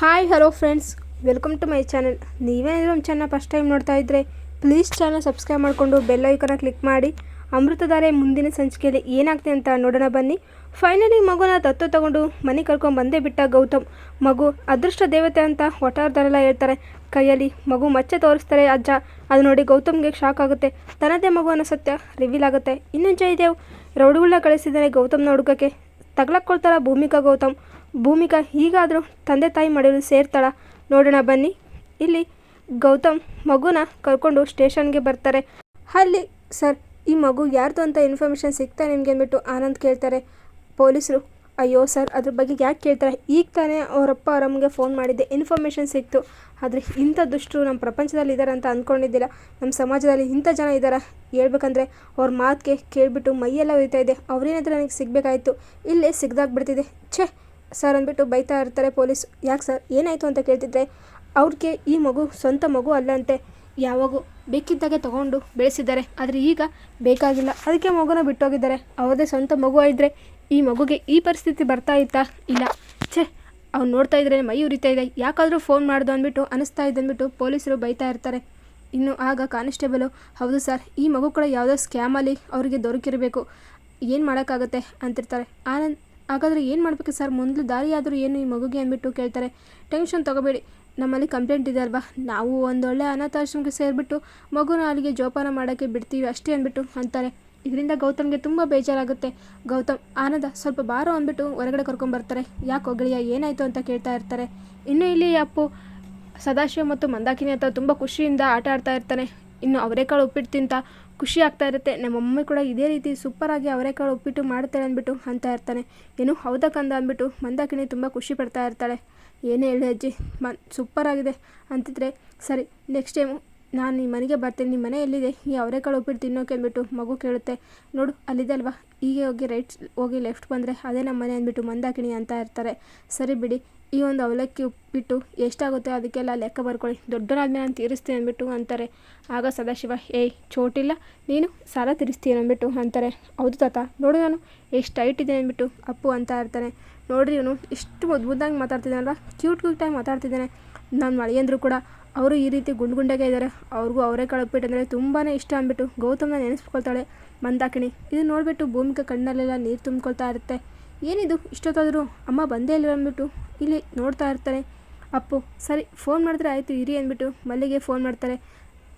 Hi hello friends welcome to my channel ನೀವೇನಾದರೂ ನಮ್ಮ channel first time ನೋಡ್ತಾ ಇದ್ದರೆ ಪ್ಲೀಸ್ ಚಾನಲ್ ಸಬ್ಸ್ಕ್ರೈಬ್ ಮಾಡಿಕೊಂಡು ಬೆಲ್ ಐಕನ ಕ್ಲಿಕ್ ಮಾಡಿ. ಅಮೃತಧಾರೆ ಮುಂದಿನ ಸಂಚಿಕೆಯಲ್ಲಿ ಏನಾಗ್ತದೆ ಅಂತ ನೋಡೋಣ ಬನ್ನಿ. ಫೈನಲಿ ಮಗುನ ದತ್ತು ತಗೊಂಡು ಮನೆ ಕರ್ಕೊಂಡು ಬಂದೇ ಬಿಟ್ಟ ಗೌತಮ್. ಮಗು ಅದೃಷ್ಟ ದೇವತೆ ಅಂತ ಒಟ್ಟಾರ್ದಾರೆಲ್ಲ ಹೇಳ್ತಾರೆ. ಕೈಯಲ್ಲಿ ಮಗು ಮಚ್ಚೆ ತೋರಿಸ್ತಾರೆ ಅಜ್ಜ. ಅದು ನೋಡಿ ಗೌತಮ್ಗೆ ಶಾಕ್ ಆಗುತ್ತೆ. ತನ್ನದೇ ಮಗು ಸತ್ಯ ರಿವೀಲ್ ಆಗುತ್ತೆ. ಇನ್ನು ಜಯದೇವ್ ರೌಡುಗಳನ್ನ ಕಳಿಸಿದ್ದಾರೆ ಗೌತಮ್ನ ಹುಡುಗಕ್ಕೆ. ತಗ್ಲಕ್ಕೊಳ್ತಾರ ಭೂಮಿಕಾ ಗೌತಮ್. ಭೂಮಿಕಾ ಹೀಗಾದರೂ ತಂದೆ ತಾಯಿ ಮಡಿಲು ಸೇರ್ತಾಳ. ನೋಡೋಣ ಬನ್ನಿ. ಇಲ್ಲಿ ಗೌತಮ್ ಮಗುನ ಕರ್ಕೊಂಡು ಸ್ಟೇಷನ್ಗೆ ಬರ್ತಾರೆ. ಅಲ್ಲಿ, ಸರ್, ಈ ಮಗು ಯಾರ್ದು ಅಂತ ಇನ್ಫಾರ್ಮೇಷನ್ ಸಿಗ್ತಾ ನಿಮಗೆ? ಅಂದ್ಬಿಟ್ಟು ಆನಂದ್ ಕೇಳ್ತಾರೆ. ಪೊಲೀಸರು, ಅಯ್ಯೋ ಸರ್, ಅದ್ರ ಬಗ್ಗೆ ಯಾಕೆ ಕೇಳ್ತಾರೆ? ಈಗ ತಾನೇ ಅವರಪ್ಪ ಅವರಮ್ಮಗೆ ಫೋನ್ ಮಾಡಿದ್ದೆ. ಇನ್ಫಾರ್ಮೇಷನ್ ಸಿಕ್ತು. ಆದರೆ ಇಂಥ ದುಷ್ಟರು ನಮ್ಮ ಪ್ರಪಂಚದಲ್ಲಿ ಇದ್ದಾರೆ ಅಂತ ಅಂದ್ಕೊಂಡಿದ್ದಿಲ್ಲ ನಮ್ಮ ಸಮಾಜದಲ್ಲಿ ಇಂಥ ಜನ ಇದ್ದಾರೆ ಹೇಳ್ಬೇಕಂದ್ರೆ ಅವ್ರ ಮಾತಿಗೆ ಕೇಳಿಬಿಟ್ಟು ಮೈಯೆಲ್ಲ ಹೋಯ್ತಾ ಇದೆ. ಅವ್ರೇನಾದರೂ ನನಗೆ ಸಿಗಬೇಕಾಯ್ತು? ಇಲ್ಲೇ ಸಿಗ್ದಾಗ್ಬಿಡ್ತಿದೆ. ಛೇ ಸರ್ ಅಂದ್ಬಿಟ್ಟು ಬೈತಾ ಇರ್ತಾರೆ ಪೊಲೀಸ್. ಯಾಕೆ ಸರ್? ಏನಾಯಿತು ಅಂತ ಕೇಳ್ತಿದ್ರೆ, ಅವ್ರಿಗೆ ಈ ಮಗು ಸ್ವಂತ ಮಗು ಅಲ್ಲಂತೆ ಯಾವಾಗೂ ಬೇಕಿದ್ದಾಗೆ ತಗೊಂಡು ಬೆಳೆಸಿದ್ದಾರೆ. ಆದರೆ ಈಗ ಬೇಕಾಗಿಲ್ಲ. ಅದಕ್ಕೆ ಮಗುನ ಬಿಟ್ಟೋಗಿದ್ದಾರೆ. ಅವರದೇ ಸ್ವಂತ ಮಗು ಇದ್ದರೆ ಈ ಮಗುಗೆ ಈ ಪರಿಸ್ಥಿತಿ ಬರ್ತಾ ಇತ್ತಾ? ಇಲ್ಲ. ಛೇ, ಅವ್ನು ನೋಡ್ತಾ ಇದ್ರೆ ಮೈ ಉರಿತಾ ಇದೆ. ಯಾಕಾದರೂ ಫೋನ್ ಮಾಡ್ದು ಅಂದ್ಬಿಟ್ಟು ಅನಿಸ್ತಾ ಇದೆ ಅಂದ್ಬಿಟ್ಟು ಪೊಲೀಸರು ಬೈತಾ ಇರ್ತಾರೆ. ಇನ್ನು ಆಗ ಕಾನಿಸ್ಟೇಬಲು, ಹೌದು ಸರ್, ಈ ಮಗು ಕೂಡ ಯಾವುದೋ ಸ್ಕ್ಯಾಮಲ್ಲಿ ಅವರಿಗೆ ದೊರಕಿರಬೇಕು. ಏನು ಮಾಡೋಕ್ಕಾಗತ್ತೆ? ಅಂತಿರ್ತಾರೆ. ಆನಂದ್ ಹಾಗಾದರೆ ಏನು ಮಾಡಬೇಕು ಸರ್? ಮೊದಲು ದಾರಿಯಾದರೂ ಏನು ಈ ಮಗುಗೆ ಅಂದ್ಬಿಟ್ಟು ಕೇಳ್ತಾರೆ. ಟೆನ್ಷನ್ ತೊಗೋಬೇಡಿ. ನಮ್ಮಲ್ಲಿ ಕಂಪ್ಲೇಂಟ್ ಇದೆ ಅಲ್ವಾ? ನಾವು ಒಂದೊಳ್ಳೆ ಅನಾಥಾಶ್ರಮಕ್ಕೆ ಸೇರಿಬಿಟ್ಟು ಮಗುನ ಅಲ್ಲಿಗೆ ಜೋಪಾನ ಮಾಡೋಕ್ಕೆ ಬಿಡ್ತೀವಿ ಅಷ್ಟೇ ಅಂದ್ಬಿಟ್ಟು ಅಂತಾರೆ. ಇದರಿಂದ ಗೌತಮ್ಗೆ ತುಂಬ ಬೇಜಾರಾಗುತ್ತೆ. ಗೌತಮ್, ಆನಂದ, ಸ್ವಲ್ಪ ಬಾರೋ ಅಂದ್ಬಿಟ್ಟು ಹೊರಗಡೆ ಕರ್ಕೊಂಬರ್ತಾರೆ ಯಾಕೆ ಹೊಗಳಿಯ ಏನಾಯಿತು ಅಂತ ಕೇಳ್ತಾ ಇರ್ತಾರೆ. ಇನ್ನು ಇಲ್ಲಿ ಅಪ್ಪು ಸದಾಶಿವ ಮತ್ತು ಮಂದಾಕಿನಿ ಅಂತ ತುಂಬ ಖುಷಿಯಿಂದ ಆಟ ಆಡ್ತಾ ಇರ್ತಾನೆ. ಇನ್ನು ಅವರೇಕಾಳು ಉಪ್ಪಿಟ್ಟು ತಿಂತ ಖುಷಿ ಆಗ್ತಾ ಇರುತ್ತೆ. ನಮ್ಮ ಮಮ್ಮಿ ಕೂಡ ಇದೇ ರೀತಿ ಸೂಪರಾಗಿ ಅವರೆಕಾಳು ಉಪ್ಪಿಟ್ಟು ಮಾಡ್ತಾಳೆ ಅಂದ್ಬಿಟ್ಟು ಅಂತ ಇರ್ತಾನೆ. ಏನು ಹೌದಾ ಕಂದ ಅಂದ್ಬಿಟ್ಟು ಮಂದಾಕಿನಿ ತುಂಬ ಖುಷಿ ಪಡ್ತಾ ಇರ್ತಾಳೆ. ಏನೇ ಹೇಳಿ ಅಜ್ಜಿ, ಮ ಸೂಪರಾಗಿದೆ ಅಂತಿದ್ರೆ ಸರಿ ನೆಕ್ಸ್ಟ್ ಟೈಮು ನಾನು ನಿಮ್ಮ ಮನೆಗೆ ಬರ್ತೀನಿ. ನಿಮ್ಮ ಮನೆ ಎಲ್ಲಿದೆ? ಈ ಅವರೆಕಾಳು ಉಪ್ಪಿಟ್ಟು ತಿನ್ನೋಕೆ ಅಂದ್ಬಿಟ್ಟು ಮಗು ಕೇಳುತ್ತೆ. ನೋಡು ಅಲ್ಲಿದೆ ಅಲ್ವಾ ಹೀಗೆ ಹೋಗಿ ರೈಟ್, ಹೋಗಿ ಲೆಫ್ಟ್ ಬಂದರೆ ಅದೇ ನಮ್ಮ ಮನೆ ಅಂದ್ಬಿಟ್ಟು ಮಂದಾಕಿಣಿ ಅಂತ ಇರ್ತಾರೆ. ಸರಿ ಬಿಡಿ, ಈ ಒಂದು ಅವಲಕ್ಕಿ ಉಪ್ಪಿಟ್ಟು ಎಷ್ಟಾಗುತ್ತೆ ಅದಕ್ಕೆಲ್ಲ ಲೆಕ್ಕ ಬರ್ಕೊಳ್ಳಿ. ದೊಡ್ಡನಾದ್ಮೇಲೆ ನಾನು ತೀರಿಸ್ತೀನಿ ಅಂದ್ಬಿಟ್ಟು ಅಂತಾರೆ. ಆಗ ಸದಾಶಿವ, ಏಯ್, ಚೋಟಿಲ್ಲ. ನೀನು ಸಾಲ ತೀರಿಸ್ತೀನಿ ಅಂದ್ಬಿಟ್ಟು ಅಂತಾರೆ. ಹೌದು ತಾತ, ನೋಡು ನಾನು, ಎಷ್ಟು ಟೈಟ್ ಇದೆ ಅಂದ್ಬಿಟ್ಟು ಅಪ್ಪು ಅಂತ ಇರ್ತಾನೆ. ನೋಡ್ರಿ ಇವನು ಇಷ್ಟು ಮುದ್ದು ಮುದ್ದಾಗಿ ಮಾತಾಡ್ತಿದ್ದಾನಲ್ವ ಕ್ಯೂಟ್ ಕ್ಯೂಟಾಗಿ ಮಾತಾಡ್ತಿದ್ದಾನೆ. ನಾನು ಮಳೆಯಂದ್ರು ಕೂಡ ಅವರು ಈ ರೀತಿ ಗುಂಡು ಗುಂಡಾಗೆ ಇದ್ದಾರೆ. ಅವ್ರಿಗೂ ಅವರೇ ಕಳಗ್ಬಿಟ್ಟಿದ್ದಾರೆ ಅಂದರೆ ತುಂಬಾ ಇಷ್ಟ ಅಂದ್ಬಿಟ್ಟು ಗೌತಮ್ನ ನೆನೆಸ್ಕೊಳ್ತಾಳೆ ಮಂದಾಕಿಣಿ ಇದು ನೋಡಿಬಿಟ್ಟು ಭೂಮಿಕ ಕಣ್ಣಲ್ಲೆಲ್ಲ ನೀರು ತುಂಬಿಕೊಳ್ತಾ ಇರುತ್ತೆ. ಏನಿದು? ಇಷ್ಟೊತ್ತಾದರೂ ಅಮ್ಮ ಬಂದೇ ಇಲ್ಲ ಅಂದ್ಬಿಟ್ಟು ಇಲ್ಲಿ ನೋಡ್ತಾ ಇರ್ತಾನೆ ಅಪ್ಪು, ಸರಿ ಫೋನ್ ಮಾಡಿದ್ರೆ ಆಯಿತು, ಇರಿ ಅಂದ್ಬಿಟ್ಟು ಮಲ್ಲಿಗೆ ಫೋನ್ ಮಾಡ್ತಾರೆ.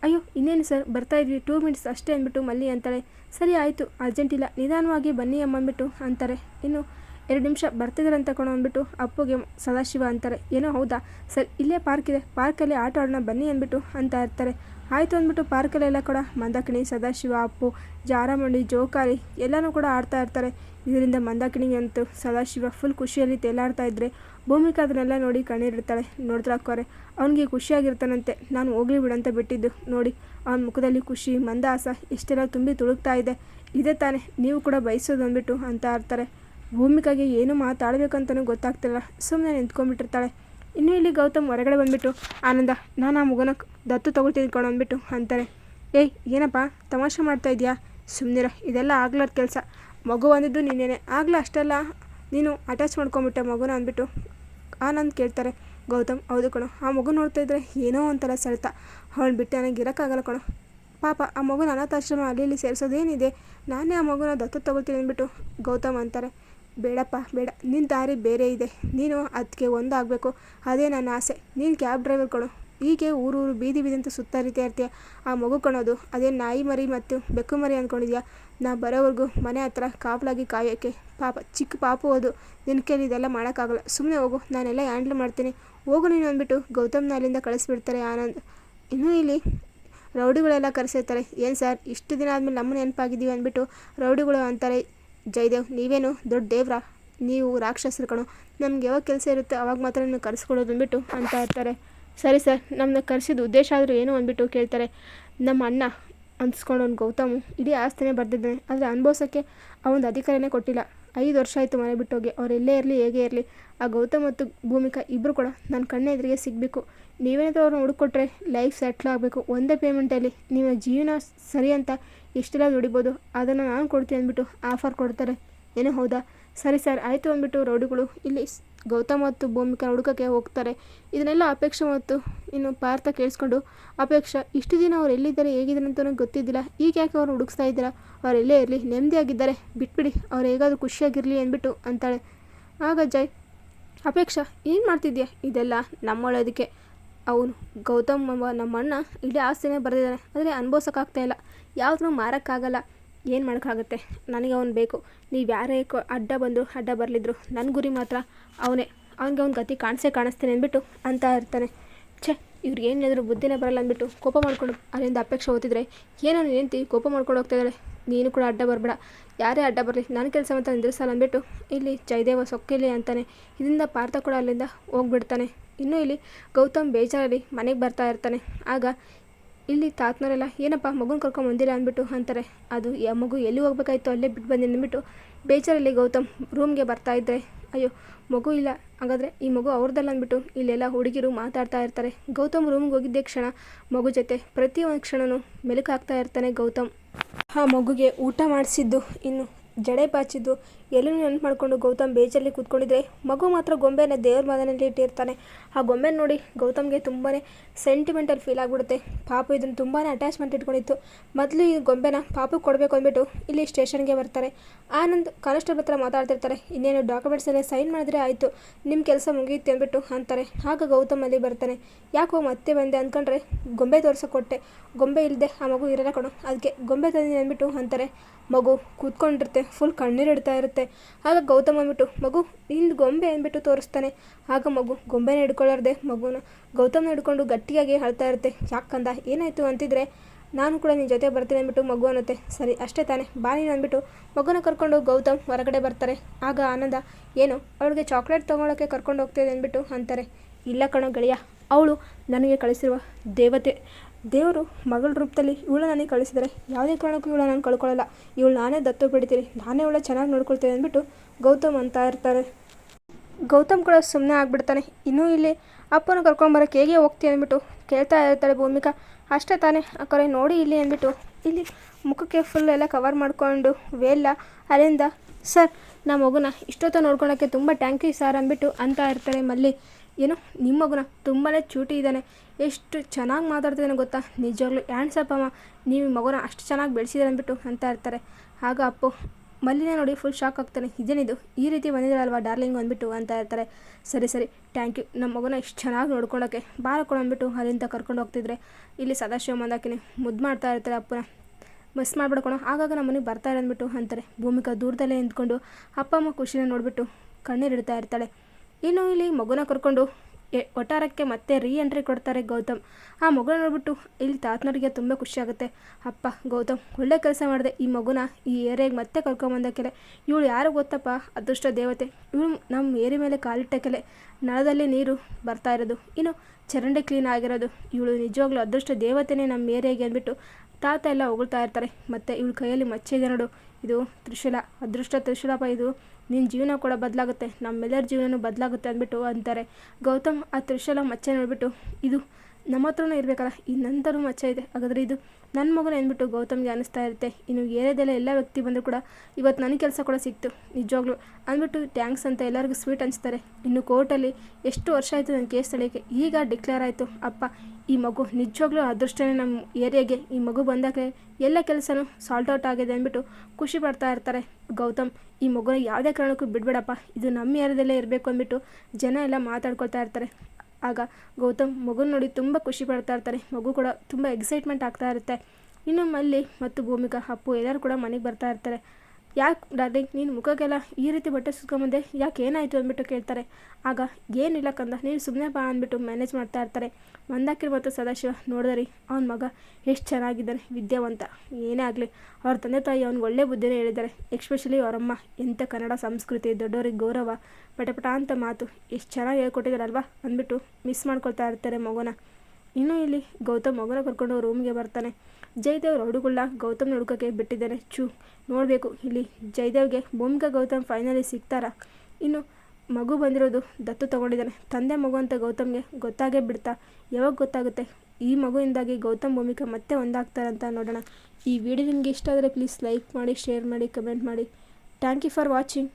ಅಯ್ಯೋ, ಇನ್ನೇನು ಸರ್ ಬರ್ತಾ ಇದ್ವಿ ಟೂ ಮಿನಿಟ್ಸ್ ಅಷ್ಟೇ ಅಂದ್ಬಿಟ್ಟು ಮಲ್ಲಿ ಅಂತಾಳೆ. ಸರಿ, ಆಯಿತು ಅರ್ಜೆಂಟ್ ಇಲ್ಲ, ನಿಧಾನವಾಗಿ ಬನ್ನಿ ಅಮ್ಮ ಅಂದ್ಬಿಟ್ಟು ಅಂತಾರೆ. ಇನ್ನು ಎರಡು ನಿಮಿಷ ಬರ್ತಿದ್ದಾರೆ ಅಂತ ಕಣೋ ಅಂದ್ಬಿಟ್ಟು ಅಪ್ಪುಗೆ ಸದಾಶಿವ ಅಂತಾರೆ. ಏನೋ ಹೌದಾ? ಸರ್, ಇಲ್ಲೇ ಪಾರ್ಕ್ ಇದೆ. ಪಾರ್ಕಲ್ಲಿ ಆಟ ಆಡೋಣ ಬನ್ನಿ ಅಂದ್ಬಿಟ್ಟು ಅಂತ ಇರ್ತಾರೆ ಆಯಿತು ಅಂದ್ಬಿಟ್ಟು ಪಾರ್ಕಲ್ಲೆಲ್ಲ ಕೂಡ ಮಂದಾಕಿಣಿ ಸದಾಶಿವ, ಅಪ್ಪು, ಜಾರಮಂಡಿ, ಜೋಕಾಲಿ ಎಲ್ಲನೂ ಕೂಡ ಆಡ್ತಾ ಇರ್ತಾರೆ. ಇದರಿಂದ ಮಂದಾಕಿಣಿಗೆ ಅಂತೂ ಸದಾಶಿವ ಫುಲ್ ಖುಷಿಯಲ್ಲಿ ತೇಲಾಡ್ತಾ ಇದ್ದರೆ ಭೂಮಿಕಾ ಅದನ್ನೆಲ್ಲ ನೋಡಿ ಕಣ್ಣೀರಿಡ್ತಾಳೆ. ನೋಡಿದ್ರೆ ಹಾಕೋರೆ ಅವನಿಗೆ ಖುಷಿಯಾಗಿರ್ತಾನಂತೆ. ನಾನು ಹೋಗ್ಲಿ ಬಿಡಂತ ಬಿಟ್ಟಿದ್ದು. ನೋಡಿ, ಅವನ ಮುಖದಲ್ಲಿ ಖುಷಿ ಮಂದಾಸ ಇಷ್ಟೆಲ್ಲ ತುಂಬಿ ತುಳುಕ್ತಾ ಇದೆ. ಇದೇ ತಾನೇ. ನೀವು ಕೂಡ ಬಯಸೋದು ಅಂದ್ಬಿಟ್ಟು ಅಂತ ಇರ್ತಾರೆ ಭೂಮಿಕಾಗೆ ಏನು ಮಾತಾಡಬೇಕಂತನೂ ಗೊತ್ತಾಗ್ತಿಲ್ಲ. ಸುಮ್ಮನೆ ನಿಂತ್ಕೊಂಡ್ಬಿಟ್ಟಿರ್ತಾಳೆ. ಇನ್ನು ಇಲ್ಲಿ ಗೌತಮ್ ಹೊರಗಡೆ ಬಂದುಬಿಟ್ಟು ಆನಂದ, ನಾನು ಆ ಮಗನ ದತ್ತು ತೊಗೊಳ್ತೀನಿ ಕಣೋ ಅಂದ್ಬಿಟ್ಟು ಅಂತಾರೆ ಏಯ್, ಏನಪ್ಪ, ತಮಾಷೆ ಮಾಡ್ತಾ ಇದೆಯಾ? ಸುಮ್ಮನಿರ ಇದೆಲ್ಲ ಆಗ್ಲಾರ್ದ ಕೆಲಸ. ಮಗು ಬಂದಿದ್ದು ನೀನೇನೆ ಆಗಲ ಅಷ್ಟೆಲ್ಲ, ನೀನು ಅಟ್ಯಾಚ್ ಮಾಡ್ಕೊಂಬಿಟ್ಟೆ ಮಗುನ ಅಂದ್ಬಿಟ್ಟು ಆನಂದ್ ಕೇಳ್ತಾರೆ. ಗೌತಮ್, ಹೌದು ಕಣೋ, ಆ ಮಗು ನೋಡ್ತಾ ಇದ್ರೆ ಏನೋ ಒಂಥರ ಸೆಳೆತ. ಅವಳು ಬಿಟ್ಟು ನನಗೆ ಇರೋಕ್ಕಾಗಲ್ಲ ಕಣೋ. ಪಾಪ, ಆ ಮಗುನ ಅನಾಥಾಶ್ರಮ ಅಲ್ಲಿ ಇಲ್ಲಿ ಸೇರಿಸೋದೇನಿದೆ? ನಾನೇ ಆ ಮಗುನ ದತ್ತು ತಗೊಳ್ತೀನಿ ಅಂದ್ಬಿಟ್ಟು ಗೌತಮ್ ಅಂತಾರೆ. ಬೇಡಪ್ಪ, ಬೇಡ. ನಿನ್ನ ದಾರಿ ಬೇರೆ ಇದೆ. ನೀನು ಅದಕ್ಕೆ ಒಂದಾಗಬೇಕು. ಅದೇ ನನ್ನ ಆಸೆ. ನೀನು ಕ್ಯಾಬ್ ಡ್ರೈವರ್ ಕೊಡು. ಹೀಗೆ ಊರೂರು ಬೀದಿ ಬೀದಿ ಅಂತ ಸುತ್ತಾರಿತಾ ಇರ್ತೀಯ. ಆ ಮಗು ಕಣೋದು. ಅದೇ ನಾಯಿ ಮರಿ ಮತ್ತು ಬೆಕ್ಕು ಮರಿ ಅಂದ್ಕೊಂಡಿದ್ಯಾ ನಾ ಬರೋವರೆಗೂ ಮನೆ ಹತ್ರ ಕಾವಲಾಗಿ ಕಾಯೋಕ್ಕೆ ಪಾಪ, ಚಿಕ್ಕ ಪಾಪು ಅದು. ನಿನ್ನ ಕೈಲಿ ಇದೆಲ್ಲ ಮಾಡೋಕ್ಕಾಗಲ್ಲ. ಸುಮ್ಮನೆ ಹೋಗು. ನಾನೆಲ್ಲ ಹ್ಯಾಂಡ್ಲ್ ಮಾಡ್ತೀನಿ. ಹೋಗು ನೀನು ಅಂದ್ಬಿಟ್ಟು ಗೌತಮ್ನ ಅಲ್ಲಿಂದ ಕಳಿಸ್ಬಿಡ್ತಾರೆ ಆನಂದ್. ಇನ್ನೂ ಇಲ್ಲಿ ರೌಡಿಗಳೆಲ್ಲ ಕರೆಸಿರ್ತಾರೆ. ಏನು ಸರ್, ಇಷ್ಟು ದಿನ ಆದಮೇಲೆ ನಮ್ಮ ನೆನಪಾಗಿದ್ದೀವಿ ಅಂದ್ಬಿಟ್ಟು ರೌಡಿಗಳು ಅಂತಾರೆ. ಜಯದೇವ್, ನೀವೇನು ದೊಡ್ಡ ದೇವ್ರ? ನೀವು ರಾಕ್ಷಸರು ಕಣೋ. ನಮ್ಗೆ ಯಾವಾಗ ಕೆಲಸ ಇರುತ್ತೆ, ಅವಾಗ ಮಾತ್ರ ನೀವು ಕರೆಸ್ಕೊಳ್ಳೋದು ಅಂದ್ಬಿಟ್ಟು ಅಂತ ಇರ್ತಾರೆ. ಸರಿ ಸರ್ ನಮ್ಮನ್ನ ಕರೆಸಿದ ಉದ್ದೇಶ ಆದರೂ ಏನು ಅಂದ್ಬಿಟ್ಟು ಕೇಳ್ತಾರೆ. ನಮ್ಮ ಅಣ್ಣ ಅನ್ಸ್ಕೊಂಡು ಅವ್ನು ಗೌತಮು ಇಡೀ ಆಸ್ತಿನೇ ಬರೆದಿದ್ದಾನೆ. ಆದರೆ ಅನುಭವಿಸೋಕ್ಕೆ ಅವನ ಅಧಿಕಾರನೇ ಕೊಟ್ಟಿಲ್ಲ. ಐದು ವರ್ಷ ಆಯಿತು ಮನೆ ಬಿಟ್ಟೋಗಿ. ಅವ್ರು ಎಲ್ಲೇ ಇರಲಿ, ಹೇಗೆ ಇರಲಿ, ಆ ಗೌತಮ್ ಮತ್ತು ಭೂಮಿಕಾ ಇಬ್ಬರು ಕೂಡ ನನ್ನ ಕಣ್ಣ ಎದುರಿಗೆ ಸಿಗಬೇಕು. ನೀವೇನಾದರೂ ಅವ್ರನ್ನ ಹುಡುಕೊಟ್ರೆ ಲೈಫ್ ಸೆಟ್ಲ್ ಆಗಬೇಕು. ಒಂದೇ ಪೇಮೆಂಟಲ್ಲಿ ನಿಮ್ಮ ಜೀವನ ಸರಿ ಅಂತ ಎಷ್ಟೆಲ್ಲ ದುಡಿಬೋದು, ಅದನ್ನು ನಾನು ಕೊಡ್ತೀನಿ ಅಂದ್ಬಿಟ್ಟು ಆಫರ್ ಕೊಡ್ತಾರೆ. ಏನೋ ಹೌದಾ? ಸರಿ ಸರ್, ಆಯಿತು ಅಂದ್ಬಿಟ್ಟು ರೌಡಿಗಳು ಇಲ್ಲಿ ಗೌತಮ್ ಮತ್ತು ಭೂಮಿಕಾ ಹುಡುಕಕ್ಕೆ ಹೋಗ್ತಾರೆ. ಇದನ್ನೆಲ್ಲ ಅಪೇಕ್ಷೆ ಮತ್ತು ಇನ್ನು ಪಾರ್ಥ ಕೇಳಿಸ್ಕೊಂಡು, ಅಪೇಕ್ಷ, ಇಷ್ಟು ದಿನ ಅವ್ರು ಎಲ್ಲಿದ್ದಾರೆ, ಹೇಗಿದ್ದಾರೆ ಅಂತಲೂ ಗೊತ್ತಿದ್ದಿಲ್ಲ. ಈಗ ಯಾಕೆ ಅವ್ರು ಹುಡುಕ್ಸ್ತಾ ಇದ್ದೀರಾ? ಅವ್ರು ಎಲ್ಲೇ ಇರಲಿ, ನೆಮ್ಮದಿಯಾಗಿದ್ದಾರೆ. ಬಿಟ್ಬಿಡಿ, ಅವ್ರು ಹೇಗಾದರೂ ಖುಷಿಯಾಗಿರಲಿ ಅಂದ್ಬಿಟ್ಟು ಅಂತಾಳೆ. ಆಗ ಜೈ ಅಪೇಕ್ಷ, ಏನು ಮಾಡ್ತಿದ್ಯಾ? ಇದೆಲ್ಲ ನಮ್ಮೊಳೋದಕ್ಕೆ. ಅವನು ಗೌತಮ್ ನಮ್ಮ ಅಣ್ಣ ಇಡೀ ಆಸ್ತಿನೇ ಬರೆದಿದ್ದಾನೆ. ಆದರೆ ಅನುಭವಿಸೋಕ್ಕಾಗ್ತಾ ಇಲ್ಲ. ಯಾವುದೂ ಮಾರೋಕ್ಕಾಗಲ್ಲ. ಏನು ಮಾಡೋಕ್ಕಾಗುತ್ತೆ? ನನಗೆ ಅವ್ನು ಬೇಕು. ನೀವು ಯಾರೇ ಕೊ- ಅಡ್ಡ ಬಂದರು ಅಡ್ಡ ಬರಲಿದ್ರು ನನ್ನ ಗುರಿ ಮಾತ್ರ ಅವನೇ. ಅವನಿಗೆ ಅವ್ನ ಗತಿ ಕಾಣಿಸೇ ಕಾಣಿಸ್ತೀನಿ ಅಂದ್ಬಿಟ್ಟು ಅಂತ ಇರ್ತಾನೆ. ಛೇ, ಇವ್ರಿಗೆ ಏನು ಹೇಳಿದ್ರು ಬುದ್ಧಿನೇ ಬರಲ್ಲ ಅಂದ್ಬಿಟ್ಟು ಕೋಪ ಮಾಡ್ಕೊಂಡು ಅಲ್ಲಿಂದ ಅಪೇಕ್ಷೆ ಓದಿದ್ರೆ ಏನೋ ಹೆಂಡ್ತಿ ಕೋಪ ಮಾಡ್ಕೊಂಡು ಹೋಗ್ತಾ ಇದ್ದಾಳೆ ನೀನು ಕೂಡ ಅಡ್ಡ ಬರಬೇಡ. ಯಾರೇ ಅಡ್ಡ ಬರಲಿ ನನ್ನ ಕೆಲಸ ಅಂತ ನಿಂದಿರ್ಸಲ್ಲ ಅಂದ್ಬಿಟ್ಟು ಇಲ್ಲಿ ಜಯದೇವ ಸೊಕ್ಕಿಲಿ ಅಂತಾನೆ. ಇದರಿಂದ ಪಾರ್ಥ ಕೂಡ ಅಲ್ಲಿಂದ ಹೋಗ್ಬಿಡ್ತಾನೆ. ಇನ್ನೂ ಇಲ್ಲಿ ಗೌತಮ್ ಬೇಜಾರಲ್ಲಿ ಮನೆಗೆ ಬರ್ತಾ ಇರ್ತಾನೆ. ಆಗ ಇಲ್ಲಿ ತಾತನವರೆಲ್ಲ, ಏನಪ್ಪ, ಮಗುನ ಕರ್ಕೊಂಡು ಬಂದಿಲ್ಲ ಅಂದ್ಬಿಟ್ಟು ಅಂತಾರೆ. ಅದು ಆ ಮಗು ಎಲ್ಲಿ ಹೋಗ್ಬೇಕಾಯ್ತು, ಅಲ್ಲೇ ಬಿಟ್ಟು ಬಂದಿನಿ ಅಂದ್ಬಿಟ್ಟು ಬೇಜಾರಲ್ಲಿ ಗೌತಮ್ ರೂಮ್ಗೆ ಬರ್ತಾ ಇದ್ದರೆ ಅಯ್ಯೋ, ಮಗು ಇಲ್ಲ. ಹಾಗಾದರೆ ಈ ಮಗು ಅವ್ರದ್ದಲ್ಲ ಅಂದ್ಬಿಟ್ಟು ಇಲ್ಲೆಲ್ಲ ಹುಡುಗಿರು ಮಾತಾಡ್ತಾ ಇರ್ತಾರೆ. ಗೌತಮ್ ರೂಮ್ಗೆ ಹೋಗಿದ್ದೇ ಕ್ಷಣ ಮಗು ಜೊತೆ ಪ್ರತಿಯೊಂದು ಕ್ಷಣನೂ ಮೆಲುಕು ಹಾಕ್ತಾ ಇರ್ತಾನೆ ಗೌತಮ್. ಆ ಮಗುಗೆ ಊಟ ಮಾಡಿಸಿದ್ದು, ಇನ್ನು ಜಡೆ ಬಾಚಿದ್ದು ಎಲ್ಲನೂ ನೆನಪು ಮಾಡಿಕೊಂಡು ಗೌತಮ್ ಬೇಜಲ್ಲಿ ಕೂತ್ಕೊಂಡಿದ್ರೆ ಮಗು ಮಾತ್ರ ಗೊಂಬೆನ ದೇವ್ರ ಮನೆಯಲ್ಲಿ ಇಟ್ಟಿರ್ತಾನೆ. ಆ ಗೊಂಬೆ ನೋಡಿ ಗೌತಮ್ಗೆ ತುಂಬಾ ಸೆಂಟಿಮೆಂಟಲ್ ಫೀಲ್ ಆಗಿಬಿಡುತ್ತೆ. ಪಾಪು ಇದನ್ನು ತುಂಬಾ ಅಟ್ಯಾಚ್ಮೆಂಟ್ ಇಟ್ಕೊಂಡಿತ್ತು. ಮೊದಲು ಈ ಗೊಂಬೆನ ಪಾಪು ಕೊಡಬೇಕು ಅಂದ್ಬಿಟ್ಟು ಇಲ್ಲಿ ಸ್ಟೇಷನ್ಗೆ ಬರ್ತಾರೆ. ಆನಂದ್ ಕಾನ್ಸ್ಟೇಬಲ್ ಹತ್ರ ಮಾತಾಡ್ತಿರ್ತಾರೆ. ಇನ್ನೇನು ಡಾಕ್ಯುಮೆಂಟ್ಸ್ ಎಲ್ಲ ಸೈನ್ ಮಾಡಿದ್ರೆ ಆಯಿತು ನಿಮ್ಮ ಕೆಲಸ ಮುಗಿಯುತ್ತೆ ಅಂದ್ಬಿಟ್ಟು ಅಂತಾರೆ. ಆಗ ಗೌತಮ್ ಅಲ್ಲಿ ಬರ್ತಾನೆ. ಯಾಕೋ ಮತ್ತೆ ಬಂದೆ ಅಂದ್ಕೊಂಡ್ರೆ ಗೊಂಬೆ ಕೊಟ್ಟೆ. ಗೊಂಬೆ ಇಲ್ಲದೆ ಆ ಮಗು ಇರಲ್ಲ ಕಣೋ ಅದಕ್ಕೆ ಗೊಂಬೆ ತಂದಿನಿ ಅಂದ್ಬಿಟ್ಟು ಅಂತಾರೆ. ಮಗು ಕೂತ್ಕೊಂಡಿರುತ್ತೆ ಫುಲ್ ಕಣ್ಣೀರು ಇಡ್ತಾ ಇರುತ್ತೆ ಆಗ ಗೌತಮ್ ಅಂದ್ಬಿಟ್ಟು, ಮಗು, ನಿಂದು ಗೊಂಬೆ ಅಂದ್ಬಿಟ್ಟು ತೋರಿಸ್ತಾನೆ. ಆಗ ಮಗು ಗೊಂಬೆನ ಹಿಡ್ಕೊಳ್ಳಾರ್ದೆ ಮಗುನ. ಗೌತಮ್ನ ಹಿಡ್ಕೊಂಡು ಗಟ್ಟಿಯಾಗಿ ಅಳ್ತಾ ಇರುತ್ತೆ ಯಾಕಂದ ಏನಾಯಿತು ಅಂತಿದ್ರೆ, ನಾನು ಕೂಡ ನಿನ್ನ ಜೊತೆ ಬರ್ತೀನಿ ಅಂದ್ಬಿಟ್ಟು ಮಗು ಅನ್ನುತ್ತೆ. ಸರಿ, ಅಷ್ಟೇ ತಾನೇ, ಬಾ ನೀನು ಅಂದ್ಬಿಟ್ಟು ಮಗುನ ಕರ್ಕೊಂಡು ಗೌತಮ್ ಹೊರಗಡೆ ಬರ್ತಾರೆ. ಆಗ ಆನಂದ, ಏನು, ಅವಳಿಗೆ ಚಾಕ್ಲೇಟ್ ತೊಗೊಳಕ್ಕೆ ಕರ್ಕೊಂಡು ಹೋಗ್ತಿದೆ ಅಂದ್ಬಿಟ್ಟು ಅಂತಾರೆ. ಇಲ್ಲ ಕಣೋ ಗೆಳೆಯ, ಅವಳು ನನಗೆ ಕಳಿಸಿರುವ ದೇವತೆ ದೇವರು ಮಗಳ ರೂಪದಲ್ಲಿ ಇವಳು ನನಗೆ ಕಳಿಸಿದರೆ ಯಾವುದೇ ಕಾರಣಕ್ಕೂ ಇವಳು ನಾನು ಕಳ್ಕೊಳ್ಳಲ್ಲ. ಇವಳು ನಾನೇ ದತ್ತು ಬಿಡ್ತೀನಿ ನಾನೇ ಇವಳ ಚೆನ್ನಾಗಿ ನೋಡ್ಕೊಳ್ತೀನಿ ಅಂದ್ಬಿಟ್ಟು ಗೌತಮ್ ಅಂತ ಇರ್ತಾರೆ. ಗೌತಮ್ ಕೂಡ ಸುಮ್ಮನೆ ಆಗ್ಬಿಡ್ತಾನೆ. ಇನ್ನೂ ಇಲ್ಲಿ ಅಪ್ಪನ ಕರ್ಕೊಂಬರಕ್ಕೆ ಹೇಗೆ ಹೋಗ್ತೀನಿ ಅಂದ್ಬಿಟ್ಟು ಕೇಳ್ತಾ ಇರ್ತಾಳೆ ಭೂಮಿಕಾ. ಅಷ್ಟೇ ತಾನೇ ಅಕ್ಕರೆ ನೋಡಿ ಇಲ್ಲಿ ಅಂದ್ಬಿಟ್ಟು ಇಲ್ಲಿ ಮುಖಕ್ಕೆ ಫುಲ್ ಎಲ್ಲ ಕವರ್ ಮಾಡಿಕೊಂಡು ವೇಲ್ಲ ಅಲ್ಲಿಂದ, ಸರ್ ನಮ್ಮ ಮಗುನ ಇಷ್ಟೊತ್ತ ನೋಡ್ಕೊಳಕ್ಕೆ ತುಂಬ ಟ್ಯಾಂಕ್ ಯು ಸರ್ ಅಂದ್ಬಿಟ್ಟು ಅಂತ ಇರ್ತಾರೆ ಮಲ್ಲಿ. ಏನು ನಿಮ್ಮ ಮಗುನ ತುಂಬಾ ಚೂಟಿ ಇದ್ದಾನೆ. ಎಷ್ಟು ಚೆನ್ನಾಗಿ ಮಾತಾಡ್ತಿದ್ದಾನೆ ಗೊತ್ತಾ? ನಿಜವಾಗ್ಲೂ ಹ್ಯಾಂಡ್ಸಪ್ಪಮ್ಮ ನೀವು ಈ ಮಗುನ ಅಷ್ಟು ಚೆನ್ನಾಗಿ ಬೆಳೆಸಿದ್ರೆ ಅಂದ್ಬಿಟ್ಟು ಅಂತ ಇರ್ತಾರೆ. ಆಗ ಅಪ್ಪು, ಮಲ್ಲಿನ ನೋಡಿ ಫುಲ್ ಶಾಕ್ ಆಗ್ತಾನೆ. ಇದೇನಿದು? ಈ ರೀತಿ ಬಂದಿದ್ದಾರಲ್ವಾ ಡಾರ್ಲಿಂಗ್ ಅಂದ್ಬಿಟ್ಟು ಅಂತ ಇರ್ತಾರೆ. ಸರಿ ಸರಿ ಥ್ಯಾಂಕ್ ಯು ನಮ್ಮ ಮಗುನ ಇಷ್ಟು ಚೆನ್ನಾಗಿ ನೋಡ್ಕೊಳ್ಳೋಕ್ಕೆ ಬಾರ ಕೊಡೋಂದ್ಬಿಟ್ಟು ಅಲ್ಲಿಂದ ಕರ್ಕೊಂಡು ಹೋಗ್ತಿದ್ರೆ. ಇಲ್ಲಿ ಸದಾಶಿವ ಮಂದಾಕಿನಿ ಮುದ್ದು ಮಾಡ್ತಾ ಇರ್ತಾರೆ ಅಪ್ಪನ. ಮಿಸ್ ಮಾಡ್ಬಿಡ್ಕೊಣ ಆಗಾಗ ನಮ್ಮ ಮನೆಗೆ ಬರ್ತಾರೆ ಅಂದ್ಬಿಟ್ಟು ಅಂತಾರೆ. ಭೂಮಿಕಾ ದೂರದಲ್ಲೇ ನಿಂತ್ಕೊಂಡು ಅಪ್ಪ ಅಮ್ಮ ಖುಷಿನ ನೋಡಿಬಿಟ್ಟು ಕಣ್ಣೀರಿಡ್ತಾ ಇರ್ತಾಳೆ. ಇನ್ನು ಇಲ್ಲಿ ಮಗುನ ಕರ್ಕೊಂಡು ಒಟ್ಟಾರಕ್ಕೆ ಮತ್ತೆ ರೀ ಎಂಟ್ರಿ ಕೊಡ್ತಾರೆ ಗೌತಮ್. ಆ ಮಗುನ ನೋಡ್ಬಿಟ್ಟು ಇಲ್ಲಿ ತಾತನವರಿಗೆ ತುಂಬ ಖುಷಿ ಆಗುತ್ತೆ. ಅಪ್ಪ, ಗೌತಮ್, ಒಳ್ಳೆ ಕೆಲಸ ಮಾಡಿದೆ. ಈ ಮಗುನ ಈ ಏರಿಯಾಗೆ ಮತ್ತೆ ಕರ್ಕೊಂಬಂದಕ್ಕೆಲೆ ಇವಳು ಯಾರು ಗೊತ್ತಪ್ಪ? ಅದೃಷ್ಟ ದೇವತೆ. ಇವಳು ನಮ್ಮ ಏರಿ ಮೇಲೆ ಕಾಲಿಟ್ಟಕ್ಕೆಲೆ ನಳದಲ್ಲಿ ನೀರು ಬರ್ತಾ ಇರೋದು. ಇನ್ನು ಚರಂಡಿ ಕ್ಲೀನ್ ಆಗಿರೋದು. ಇವಳು ನಿಜವಾಗ್ಲೂ ಅದೃಷ್ಟ ದೇವತೆನೇ ನಮ್ಮ ಏರಿಯಾಗೆ ಅಂದ್ಬಿಟ್ಟು ತಾತ ಎಲ್ಲ ಹೊಗಳ್ತಾ ಇರ್ತಾರೆ. ಮತ್ತು ಇವಳ ಕೈಯಲ್ಲಿ ಮಚ್ಚೆ ಇದೆ ನೋಡು ಇದು ತ್ರಿಶೂಲ. ಅದೃಷ್ಟ ತ್ರಿಶೂಲಪ್ಪ ಇದು. ನಿನ್ನ ಜೀವನ ಕೂಡ ಬದಲಾಗುತ್ತೆ. ನಮ್ಮೆಲ್ಲರ ಜೀವನನೂ ಬದಲಾಗುತ್ತೆ ಅಂದ್ಬಿಟ್ಟು ಅಂತಾರೆ. ಗೌತಮ್ ಆ ತ್ರಿಶೂಲ ಮಚ್ಚೆ ನೋಡಿಬಿಟ್ಟು, ಇದು ನಮ್ಮ ಹತ್ರನೂ ಇರಬೇಕಲ್ಲ, ಈ ನಂತರೂ ಮಚ್ಚ ಇದೆ. ಹಾಗಾದರೆ ಇದು ನನ್ನ ಮಗನ ಅಂದ್ಬಿಟ್ಟು ಗೌತಮ್ಗೆ ಅನಿಸ್ತಾ ಇರುತ್ತೆ. ಇನ್ನು ಏರಿಯಾದಲ್ಲೇ ಎಲ್ಲ ವ್ಯಕ್ತಿ ಬಂದರೂ ಕೂಡ ಇವತ್ತು ನನಗೆ ಕೆಲಸ ಕೂಡ ಸಿಕ್ತು, ನಿಜವಾಗ್ಲೂ. ಅಂದ್ಬಿಟ್ಟು ಥ್ಯಾಂಕ್ಸ್ ಅಂತ ಎಲ್ಲರಿಗೂ ಸ್ವೀಟ್ ಹಂಚ್ತಾರೆ ಇನ್ನು ಕೋರ್ಟಲ್ಲಿ ಎಷ್ಟು ವರ್ಷ ಆಯಿತು ನನ್ನ ಕೇಸ್ ತಡೆಯೋಕ್ಕೆ ಈಗ ಡಿಕ್ಲೇರ್ ಆಯಿತು, ಅಪ್ಪ, ಈ ಮಗು ನಿಜವಾಗ್ಲೂ ಅದೃಷ್ಟನೇ ನಮ್ಮ ಏರಿಯಾಗೆ. ಈ ಮಗು ಬಂದಾಗ ಎಲ್ಲ ಕೆಲಸನೂ ಸಾಲ್ಟ್ ಔಟ್ ಆಗಿದೆ ಅಂದ್ಬಿಟ್ಟು ಖುಷಿ ಪಡ್ತಾ ಇರ್ತಾರೆ. ಗೌತಮ್, ಈ ಮಗುನ ಯಾವುದೇ ಕಾರಣಕ್ಕೂ ಬಿಡಬೇಡಪ್ಪ. ಇದು ನಮ್ಮ ಏರಿಯಾದಲ್ಲೇ ಇರಬೇಕು ಅಂದ್ಬಿಟ್ಟು ಜನ ಎಲ್ಲ ಮಾತಾಡ್ಕೊಳ್ತಾ ಇರ್ತಾರೆ. ಆಗ ಗೌತಮ್ ಮಗುನ ನೋಡಿ ತುಂಬ ಖುಷಿ ಪಡ್ತಾ ಇರ್ತಾರೆ. ಮಗು ಕೂಡ ತುಂಬ ಎಕ್ಸೈಟ್ಮೆಂಟ್ ಆಗ್ತಾ ಇರುತ್ತೆ. ಇನ್ನು ಮಲ್ಲಿ ಮತ್ತು ಭೂಮಿಕಾ, ಅಪ್ಪು ಎಲ್ಲರೂ ಕೂಡ ಮನೆಗೆ ಬರ್ತಾ ಇರ್ತಾರೆ. ಯಾಕೆ ಡಾರ್ಲಿಂಗ್ ನೀನು ಮುಖಕ್ಕೆಲ್ಲ ಈ ರೀತಿ ಬಟ್ಟೆ ಸುತ್ಕೊಂಬಂದೆ, ಯಾಕೆ ಏನಾಯಿತು ಅಂದ್ಬಿಟ್ಟು ಕೇಳ್ತಾರೆ. ಆಗ, ಏನಿಲ್ಲ ಕಂದ, ನೀನು ಸುಮ್ಮನೆ ಬಾ ಅಂದ್ಬಿಟ್ಟು ಮ್ಯಾನೇಜ್ ಮಾಡ್ತಾ ಇರ್ತಾರೆ. ಮಂದಾಕಿರ್ ಮತ್ತು ಸದಾಶಿವ ನೋಡಿದ್ರಿ ಅವನ ಮಗ ಎಷ್ಟು ಚೆನ್ನಾಗಿದ್ದಾನೆ, ವಿದ್ಯಾವಂತ. ಏನೇ ಆಗಲಿ, ಅವ್ರ ತಂದೆ ತಾಯಿ ಅವ್ನಿಗೆ ಒಳ್ಳೆ ಬುದ್ಧಿನೇ ಹೇಳಿದ್ದಾರೆ. ಎಕ್ಸ್ಪೆಷಲಿ ಅವರಮ್ಮ ಎಂಥ ಕನ್ನಡ ಸಂಸ್ಕೃತಿ, ದೊಡ್ಡವ್ರಿಗೆ ಗೌರವ, ಪಟಪಟ ಅಂತ ಮಾತು. ಎಷ್ಟು ಚೆನ್ನಾಗಿ ಹೇಳ್ಕೊಟ್ಟಿದ್ದಾರಲ್ವಾ ಅಂದ್ಬಿಟ್ಟು ಮಿಸ್ ಮಾಡ್ಕೊಳ್ತಾ ಇರ್ತಾರೆ ಮಗುನ. ಇನ್ನೂ ಇಲ್ಲಿ ಗೌತಮ್ ಮಗುನ ಕರ್ಕೊಂಡು ರೂಮ್ಗೆ ಬರ್ತಾನೆ. ಜಯದೇವ್ ರೌಡುಗುಳ್ಳ ಗೌತಮ್ನ ಹುಡುಕಕ್ಕೆ ಬಿಟ್ಟಿದ್ದಾನೆ. ಚೂ ನೋಡಬೇಕು. ಇಲ್ಲಿ ಜಯದೇವ್ಗೆ ಭೂಮಿಕಾ ಗೌತಮ್ ಫೈನಲಿ ಸಿಗ್ತಾರಾ? ಇನ್ನು ಮಗು ಬಂದಿರೋದು ದತ್ತು ತಗೊಂಡಿದ್ದಾನೆ. ತಂದೆ ಮಗು ಅಂತ ಗೌತಮ್ಗೆ ಗೊತ್ತಾಗೇ ಬಿಡ್ತಾ ಯಾವಾಗ ಗೊತ್ತಾಗುತ್ತೆ? ಈ ಮಗುವಿಂದಾಗಿ ಗೌತಮ್, ಭೂಮಿಕಾ ಮತ್ತೆ ಒಂದಾಗ್ತಾರಂತ ನೋಡೋಣ. ಈ ವಿಡಿಯೋ ನಿಮಗೆ ಇಷ್ಟ ಆದರೆ ಪ್ಲೀಸ್ ಲೈಕ್ ಮಾಡಿ ಶೇರ್ ಮಾಡಿ ಕಮೆಂಟ್ ಮಾಡಿ. Thank you for watching